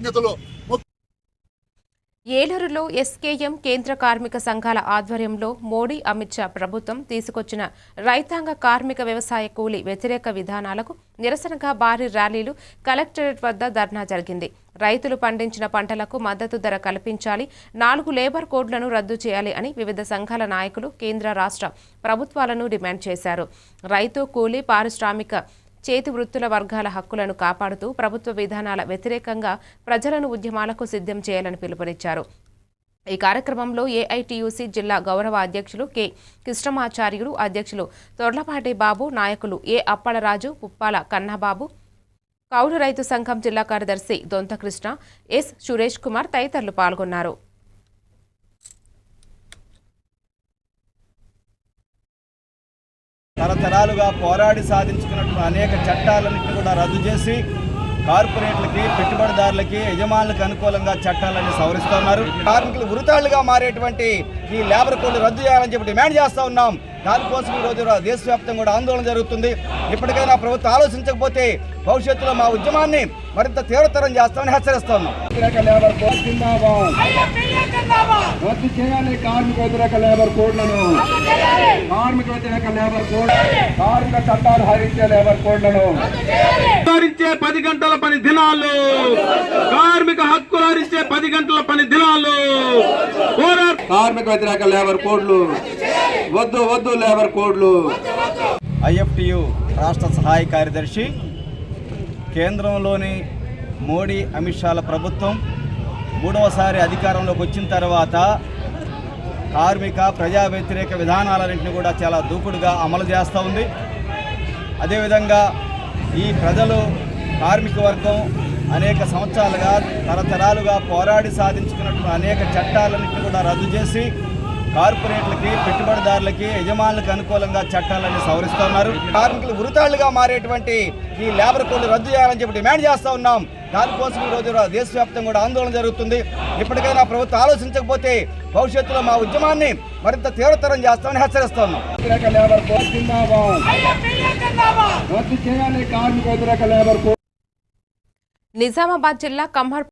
కృతజ్ఞతలు. ఏలూరులో ఎస్కేఎం కేంద్ర కార్మిక సంఘాల ఆధ్వర్యంలో మోడీ అమిత్ షా ప్రభుత్వం తీసుకొచ్చిన రైతాంగ కార్మిక వ్యవసాయ కూలీ వ్యతిరేక విధానాలకు నిరసనగా భారీ ర్యాలీలు కలెక్టరేట్ వద్ద ధర్నా జరిగింది. రైతులు పండించిన పంటలకు మద్దతు ధర కల్పించాలి నాలుగు లేబర్ కోడ్లను రద్దు చేయాలి అని వివిధ సంఘాల నాయకులు కేంద్ర రాష్ట్ర ప్రభుత్వాలను డిమాండ్ చేశారు. రైతు కూలీ పారిశ్రామిక చేతి వృత్తుల వర్గాల హక్కులను కాపాడుతూ ప్రభుత్వ విధానాల వ్యతిరేకంగా ప్రజలను ఉద్యమాలకు సిద్ధం చేయాలని పిలుపునిచ్చారు. ఈ కార్యక్రమంలో ఏఐటియుసి జిల్లా గౌరవ అధ్యక్షులు కె. కృష్ణమాచార్యులు అధ్యక్షులు తొర్లపాటి బాబు నాయకులు ఏ. అప్పలరాజు పుప్పాల కన్నబాబు కౌలు రైతు సంఘం జిల్లా కార్యదర్శి దొంతకృష్ణ ఎస్. సురేష్ కుమార్ తదితరులు పాల్గొన్నారు. తరతరాలుగా పోరాడి సాధించుకున్నటువంటి అనేక చట్టాలన్నింటినీ కూడా రద్దు చేసి కార్పొరేట్లకి పెట్టుబడిదారులకి యజమానులకు అనుకూలంగా చట్టాలన్నీ సవరిస్తున్నారు. కార్మికులు వృతాళ్ళుగా మారేటువంటి ఈ లేబర్ కోడ్లు రద్దు చేయాలని చెప్పి డిమాండ్ చేస్తూ ఉన్నాం. దానికోసం ఈ రోజు దేశవ్యాప్తంగా కూడా ఆందోళన జరుగుతుంది. ఇప్పటికైనా ప్రభుత్వం ఆలోచించకపోతే భవిష్యత్తులో మా ఉద్యమాన్ని మరింత తీవ్రతరం చేస్తామని హెచ్చరిస్తా ఉన్నాం వ్యతిరేక లేబర్ కోడ్ జిందాబాద్. రద్దు చేయాలి కార్మిక వ్యతిరేక లేబర్ కోడ్లను. కార్మిక వ్యతిరేక లేబర్ కోడ్ కార్మిక చట్టాలు హరించే లేబర్ కోడ్లను. హరించే పది గంటల పని దినాలు. కార్మిక హక్కులు హరించే పది గంటల పని దినాలు. కార్మిక వ్యతిరేక లేబర్ కోడ్లు. వద్దు వద్దు లేబర్ కోడ్లు. ఐఎఫ్టియు రాష్ట్ర సహాయ కార్యదర్శి కేంద్రంలోని మోడీ అమిత్ షాల ప్రభుత్వం మూడవసారి అధికారంలోకి వచ్చిన తర్వాత కార్మిక ప్రజా వ్యతిరేక విధానాలన్నింటినీ కూడా చాలా దూకుడుగా అమలు చేస్తూ ఉంది. అదేవిధంగా ఈ ప్రజలు కార్మిక వర్గం అనేక సంవత్సరాలుగా తరతరాలుగా పోరాడి సాధించుకున్నటువంటి అనేక చట్టాలన్నింటినీ కూడా రద్దు చేసి కార్పొరేట్లకి పెట్టుబడిదారులకి యజమానులకు అనుకూలంగా చట్టాలన్నీ సవరిస్తున్నారు. కార్మికులు ఉరితాళ్ళుగా మారేటువంటి ఈ లేబర్ కోడ్లు రద్దు చేయాలని చెప్పి డిమాండ్ చేస్తా ఉన్నాం. దానికోసం ఈ రోజు దేశవ్యాప్తంగా కూడా ఆందోళన జరుగుతుంది. ఇప్పటికైనా ప్రభుత్వం ఆలోచించకపోతే భవిష్యత్తులో మా ఉద్యమాన్ని మరింత తీవ్రతరం చేస్తామని హెచ్చరిస్తా ఉన్నాం. వ్యతిరేక లేబర్ కోడ్ జిందాబాద్. రద్దు చేయాలి కార్మిక వ్యతిరేక లేబర్ కోడ్. నిజామాబాద్ జిల్లా కమ్హర్